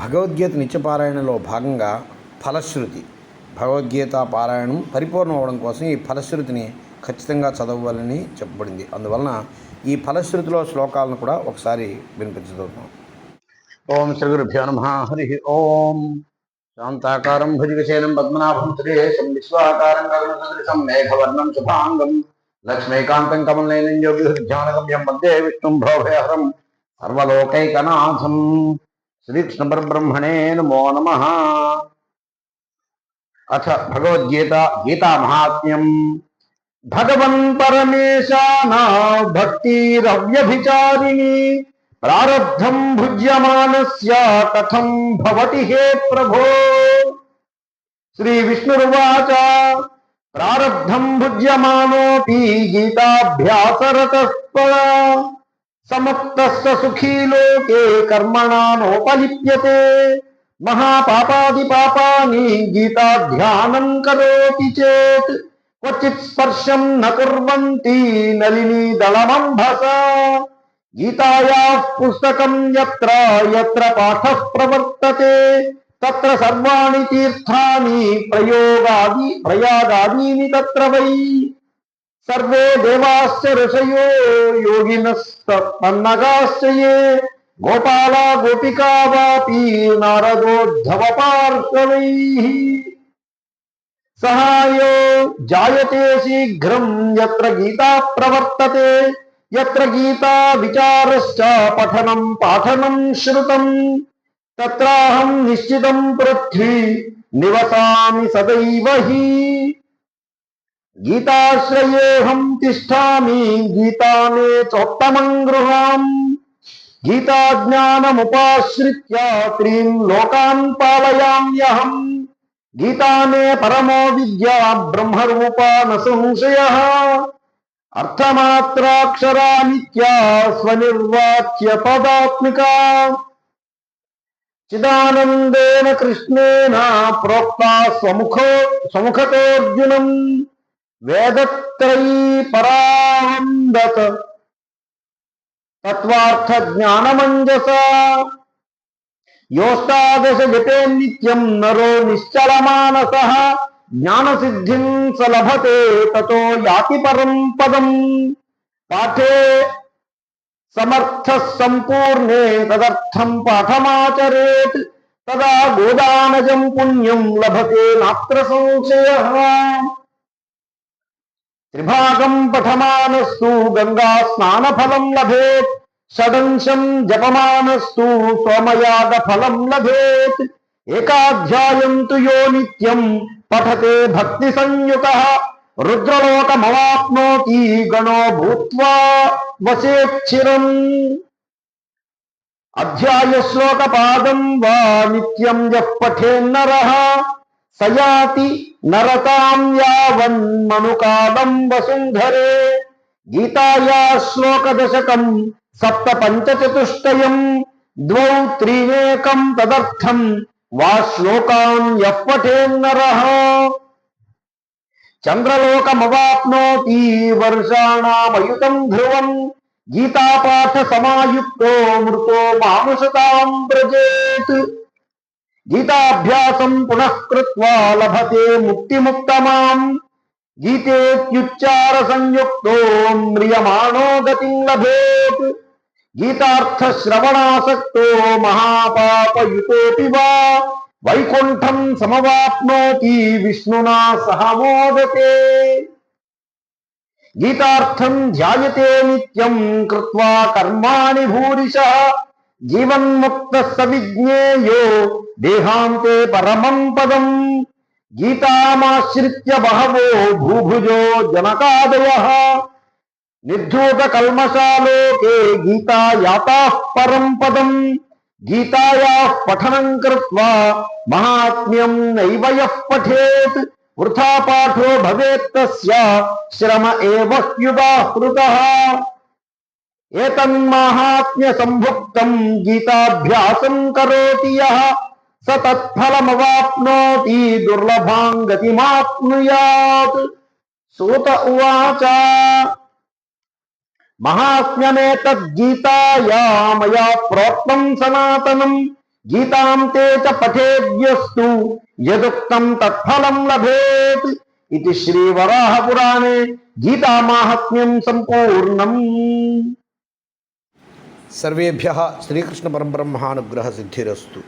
భగవద్గీత నిత్యపారాయణలో భాగంగా ఫలశ్రుతి భగవద్గీత పారాయణం పరిపూర్ణం అవ్వడం కోసం ఈ ఫలశ్రుతిని ఖచ్చితంగా చదవాలని చెప్పబడింది. అందువలన ఈ ఫలశ్రుతిలో శ్లోకాలను కూడా ఒకసారి వినిపించబోతున్నాం ఓం శ్రీ గురుభ్యో నమ. హరి ఓం. శాంతాకారం భుజగశేనం పద్మనాభం త్రిదేశం విశ్వాకారం గగనసదృశం మేఘవర్ణం శుభాంగం. లక్ష్మీకాంతం కమలనయనం యోగి ధ్యానగమ్యం వందే విష్ణుం భోభయహరం సర్వలోకైకనాథం. श्रीकृष्ण परब्रह्मणे नमो नमः। अथ भगवद्गीता गीता महात्म्यम् भगवन् परमेशाना भक्तिरव्यभिचारिणी प्रारब्धम् भुज्यमानस्य कथम् भवति हे प्रभो? श्रीविष्णुर्वाच प्रारब्धम् भुज्यमानोऽपि गीताभ्यासरतः समस्त सुखी लोके कर्मणा नोपलिप्य महापापादि पापा गीता ध्यान करोति चेत क्वचि स्पर्श न कुरी नलिनी दलमम्भसा गीतायाः पुस्तक यत्र यत्र पाठः प्रवर्तते, तत्र सर्वाणि तीर्थानि प्रयोगादि प्रयागादीनि तत्र वै। सर्वे देवास्य ऋषयो योगिनस्तपन्नगाश्च ये गोपाला गोपिका वापी नारदोद्धव पार्श्वैः सहायो जायते शीघ्र, यत्र गीता प्रवर्तते, यत्र गीता विचारश्च पठनम पाठनम श्रुतम। तत्राहम निश्चितम पृथ्वी, निवसामि सदैव ही। गीताश्रिए हम ठा गीता ने चोत्तम मे गीता ज्ञान गीताज्ञानमुपाश्रित्य त्रीं पालयाम्य हम गीता ने परमो विद्या ब्रह्म न संशय। अर्थमात्राक्षरा निया स्वनिर्वाच्य पदात्मिका चिदानंदेन कृष्णेन प्रोक्ता स्वमुखो, स्वमुखतोऽर्जुनम्। वेदत्रयी परावन्दत तत्वार्थ ज्ञान मंजस योष्टादश जपे नित्यम नरो निश्चल मानस ज्ञान सिद्धि स लभते ततो याति परम पदम। पाठे समर्थ संपूर्णे तदर्थम पाठमाचरेत। तदा गोदानजम पुण्यम लभते नात्र संशय। त्रिभागम पठमानस्तु गंगा स्नान फलम लभेत। षडंशम जपमानस्तु सोमयाग फलम लभेत। एकाध्यायं तु यो नित्यं पठते भक्ति संयुतः रुद्रलोक मवाप्नोति गणो भूत्वा वसेक्षिरम् अध्याय श्लोक पादं वा नित्यं यः पठे नरः सजाति नरताम यावन मनुकालम वसुंधरे गीताया श्लोक दशकम सप्त पंच चतुष्ट द्वौ त्रिनेकम तदर्थम वा श्लोकान यटे नर। चंद्रलोकमवाप्नोति वर्षाणामयुतं ध्रुवं, गीतापाठसमायुक्तो मृतो मानुषतां व्रजेत्। गीताभ्यासं पुनः कृत्वा लभते मुक्ति मुक्तमाम गीते त्युच्चार गीतेत्युच्चारसंयुक्तो म्रियमाणो गतिं लभेत्। महापाप युतोपि वा। वैकुण्ठं समवाप्नोति विष्णुना सह मोदते। गीतार्थं ध्यायते नित्यं, कृत्वा कर्माणि भूरिशः जीवन मुक्त सविज्ञेयो देहांते परमं पदम। गीताश्रि बहवो भूभुजो जनकादय। निर्धूत कल्मशालोके गीता याता परम पदम। गीताया पठन कृत्वा महात्म्यं नैव यः वृथा पाठो भवेत् श्रम एव ह्युदाहृतः। ఏతన్మాహాత్మ్య సంభుక్తం గీతాభ్యాసం కరోతి యః స తత్ఫలమవాప్నోతి దుర్లభాం గతిమాప్నుయాత్ సూత ఉవాచ మహాత్మ్యమేతద్గీతాయా మయా ప్రోక్తం సనాతనం గీతాం తే చ పఠేద్యస్తు యదుక్తం తత్ఫలం లభేత్ ఇది శ్రీ వరాహ పురాణే గీతామాహాత్మ్యం సంపూర్ణం సర్వేభ్య శ్రీకృష్ణ పరబ్రహ్మానుగ్రహ సిద్ధిరస్తు.